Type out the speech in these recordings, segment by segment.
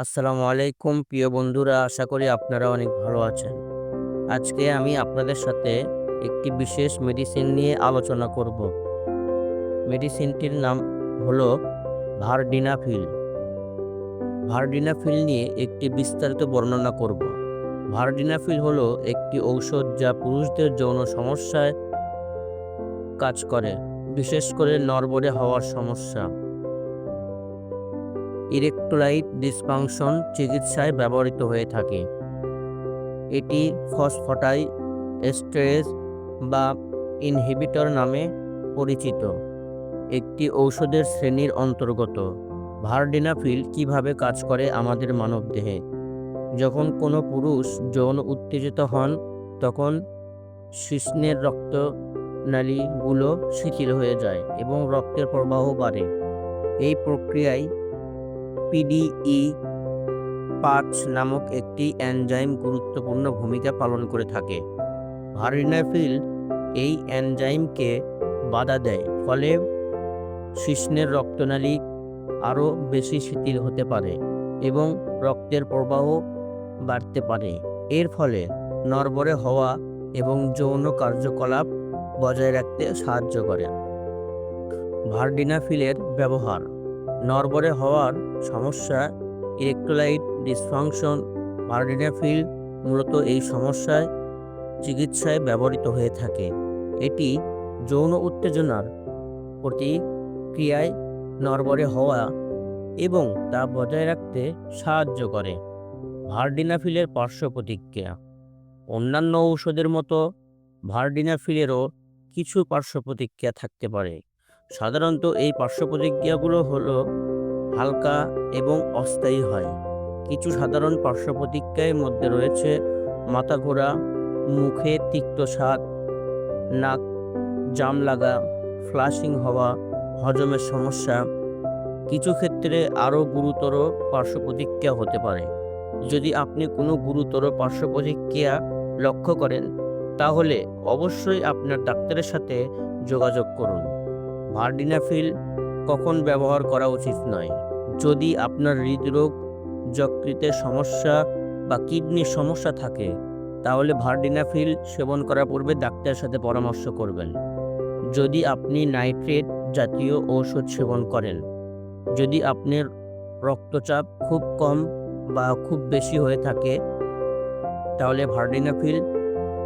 আসসালামু আলাইকুম, প্রিয় বন্ধুরা। আশা করি আপনারা অনেক ভালো আছেন। আজকে আমি আপনাদের সাথে একটি বিশেষ মেডিসিন নিয়ে আলোচনা করব। মেডিসিনটির নাম হলো ভারডিনাফিল। ভারডিনাফিল নিয়ে একটি বিস্তারিত বর্ণনা করব। ভারডিনাফিল হলো একটি ঔষধ যা পুরুষদের যৌন সমস্যায় কাজ করে, বিশেষ করে নরবরে হওয়ার সমস্যা। ইরেকটোলাইট ডিসফাংশন চিকিৎসায় ব্যবহৃত হয়ে থাকে। এটি ফসফটাই স্ট্রেস বা ইনহিবিটর নামে পরিচিত। একটি ঔষধের শ্রেণির অন্তর্গত। ভারডিনাফিল কীভাবে কাজ করে আমাদের মানবদেহে? যখন কোনো পুরুষ যৌন উত্তেজিত হন, তখন শিশ্নের রক্ত নালীগুলো শিথিল হয়ে যায় এবং রক্তের প্রবাহ বাড়ে। এই প্রক্রিয়ায় পিডিই পাঁচ নামক একটি এনজাইম গুরুত্বপূর্ণ ভূমিকা পালন করে থাকে। ভারিনাফিল এই এনজাইমকে বাধা দেয়, ফলে শিশ্নের রক্তনালী আরও বেশি শিথিল হতে পারে এবং রক্তের প্রবাহ বাড়তে পারে। এর ফলে নরবরে হওয়া এবং যৌন কার্যকলাপ বজায় রাখতে সাহায্য করে। ভার্ডিনাফিলের ব্যবহার নরবরে হওয়ার সমস্যা ইলেকট্রোলাইট ডিসফাংশন ভার্ডিনাফিল মূলত এই সমস্যায় চিকিৎসায় ব্যবহৃত হয়ে থাকে। এটি যৌন উত্তেজনার প্রতিক্রিয়ায় নরবরে হওয়া এবং তা বজায় রাখতে সাহায্য করে। ভার্ডিনাফিলের পার্শ্ব প্রতিক্রিয়া। অন্যান্য ঔষধের মতো ভার্ডিনাফিলেরও কিছু পার্শ্ব প্রতিক্রিয়া থাকতে পারে। সাধারণত এই পার্শ্ব প্রতিক্রিয়াগুলো হলো হালকা এবং অস্থায়ী হয়। কিছু সাধারণ পার্শ্ব প্রতিক্রিয়ার মধ্যে রয়েছে মাথা ঘোরা মুখে তিক্ত স্বাদ, নাক জাম লাগা, ফ্লাশিং হওয়া, হজমের সমস্যা। কিছু ক্ষেত্রে আরও গুরুতর পার্শ্ব প্রতিক্রিয়া হতে পারে। যদি আপনি কোনো গুরুতর পার্শ্ব প্রতিক্রিয়া লক্ষ্য করেন, তাহলে অবশ্যই আপনার ডাক্তারের সাথে যোগাযোগ করুন। ভার্ডিনাফিল কখন ব্যবহার করা উচিত নয়। যদি আপনার হৃদরোগ যকৃতের সমস্যা বা কিডনির সমস্যা থাকে, তাহলে ভার্ডিনাফিল সেবন করার পূর্বে ডাক্তারের সাথে পরামর্শ করবেন। যদি আপনি নাইট্রেট জাতীয় ঔষধ সেবন করেন, যদি আপনার রক্তচাপ খুব কম বা খুব বেশি হয়ে থাকে, তাহলে ভার্ডিনাফিল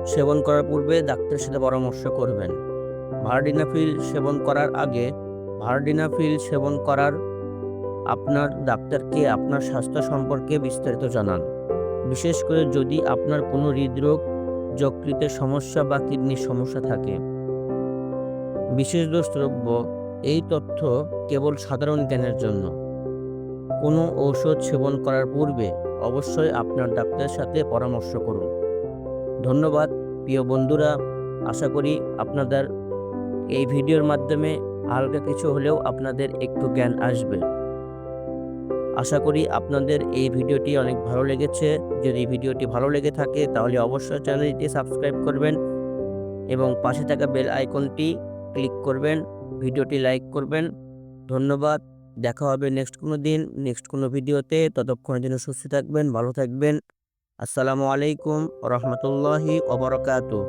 সেবন করার পূর্বে ডাক্তারের সাথে পরামর্শ করবেন। ভার্ডিনাফিল সেবন করার আগে, ভার্ডিনাফিল সেবন করার আপনার ডাক্তারকে আপনার স্বাস্থ্য সম্পর্কে বিস্তারিত জানান। বিশেষ করে যদি আপনার কোনো হৃদরোগ যকৃতের সমস্যা বা কিডনির সমস্যা থাকে। বিশেষ দ্রব্য, এই তথ্য কেবল সাধারণ জ্ঞানের জন্য। কোনো ঔষধ সেবন করার পূর্বে অবশ্যই আপনার ডাক্তারের সাথে পরামর্শ করুন। ধন্যবাদ, প্রিয় বন্ধুরা। আশা করি আপনাদের এই ভিডিওর মাধ্যমে হালকা কিছু হলেও আপনাদের একটু জ্ঞান আসবে। আশা করি আপনাদের এই ভিডিওটি অনেক ভালো লেগেছে। যদি ভিডিওটি ভালো লেগে থাকে তাহলে অবশ্যই চ্যানেলটি সাবস্ক্রাইব করবেন এবং পাশে থাকা বেল আইকনটি ক্লিক করবেন, ভিডিওটি লাইক করবেন। ধন্যবাদ, দেখা হবে নেক্সট কোনো দিন, নেক্সট কোনো ভিডিওতে। ততক্ষণের জন্য সুস্থ থাকবেন, ভালো থাকবেন। আসসালামু আলাইকুম রহমতুল্লাহি ওবরকাতু